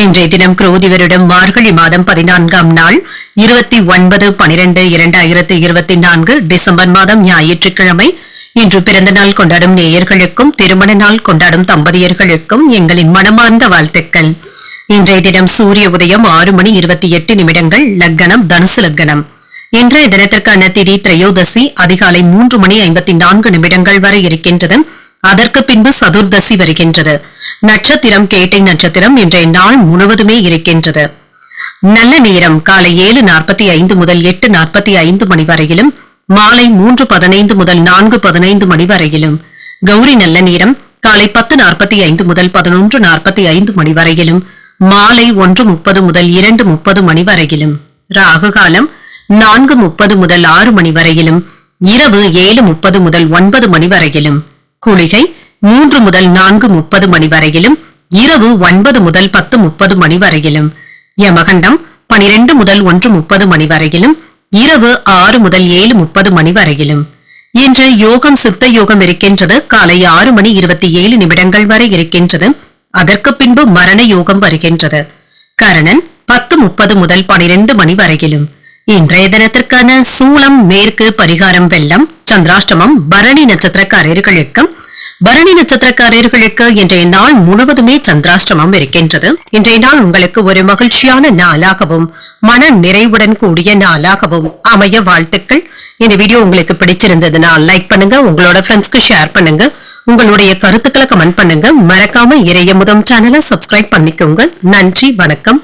இன்றைய தினம் குரோதி வருடம் மார்கழி மாதம் பதினான்காம் நாள் இருபத்தி ஒன்பது பனிரெண்டு இரண்டாயிரத்தி இருபத்தி நான்கு டிசம்பர் மாதம் ஞாயிற்றுக்கிழமை. இன்று பிறந்த நாள் கொண்டாடும் நேயர்களுக்கும் திருமண நாள் கொண்டாடும் தம்பதியர்களுக்கும் எங்களின் மனமார்ந்த வாழ்த்துக்கள். இன்றைய தினம் சூரிய உதயம் ஆறு மணி இருபத்தி எட்டு நிமிடங்கள் லக்கணம் தனுசு லக்கணம். இன்றைய தினத்திற்கான திதி திரையோதசி அதிகாலை மூன்று மணி ஐம்பத்தி நான்கு நிமிடங்கள் வரை இருக்கின்றது. அதற்கு பின்பு சதுர்தசி வருகின்றது. நட்சத்திரம் கேட்டை நட்சத்திரம் இன்றைய நாள் முழுவதுமே இருக்கின்றது. நல்ல நேரம் காலை ஏழு நாற்பத்தி ஐந்து முதல் எட்டு நாற்பத்தி ஐந்து மணி வரையிலும் மாலை மூன்று பதினைந்து முதல் நான்கு பதினைந்து மணி வரையிலும் கௌரி நல்ல நேரம் காலை பத்து நாற்பத்தி ஐந்து முதல் பதினொன்று நாற்பத்தி ஐந்து மணி வரையிலும் மாலை ஒன்று முப்பது முதல் இரண்டு முப்பது மணி வரையிலும் ராகு காலம் நான்கு முப்பது முதல் ஆறு மணி வரையிலும் இரவு ஏழு முப்பது முதல் ஒன்பது மணி வரையிலும் குளிகை மூன்று முதல் நான்கு முப்பது மணி வரையிலும் இரவு ஒன்பது முதல் பத்து முப்பது மணி வரையிலும். யமகண்டம் பனிரெண்டு முதல் ஒன்று முப்பது மணி வரையிலும் இரவு ஆறு முதல் ஏழு முப்பது மணி வரையிலும். இன்று யோகம் சித்த யோகம் இருக்கின்றது. காலை ஆறு மணி இருபத்தி ஏழு நிமிடங்கள் வரை இருக்கின்றது. அதற்கு பின்பு மரண யோகம் வருகின்றது. கரணன் பத்து முப்பது முதல் பனிரெண்டு மணி வரையிலும். இன்றைய தினத்திற்கான சூளம் மேற்கு பரிகாரம் வெள்ளம் சந்திராஷ்டமம் பரணி நட்சத்திரக்காரர்களுக்கும் பரணி நட்சத்திரக்காரர்களுக்கு இன்றைய நாள் முழுவதுமே சந்திராஷ்டமம் இருக்கின்றது. இன்றைய நாள் உங்களுக்கு ஒரு மகிழ்ச்சியான நாளாகவும் மன நிறைவுடன் கூடிய நாளாகவும் அமைய வாழ்த்துக்கள். இந்த வீடியோ உங்களுக்கு பிடிச்சிருந்ததுனால் லைக் பண்ணுங்க உங்களோட ஃப்ரெண்ட்ஸ்க்கு ஷேர் பண்ணுங்க உங்களுடைய கருத்துக்களை கமெண்ட் பண்ணுங்க. மறக்காம இறைய முதம் சேனலை சப்ஸ்கிரைப் பண்ணிக்கோங்க. நன்றி வணக்கம்.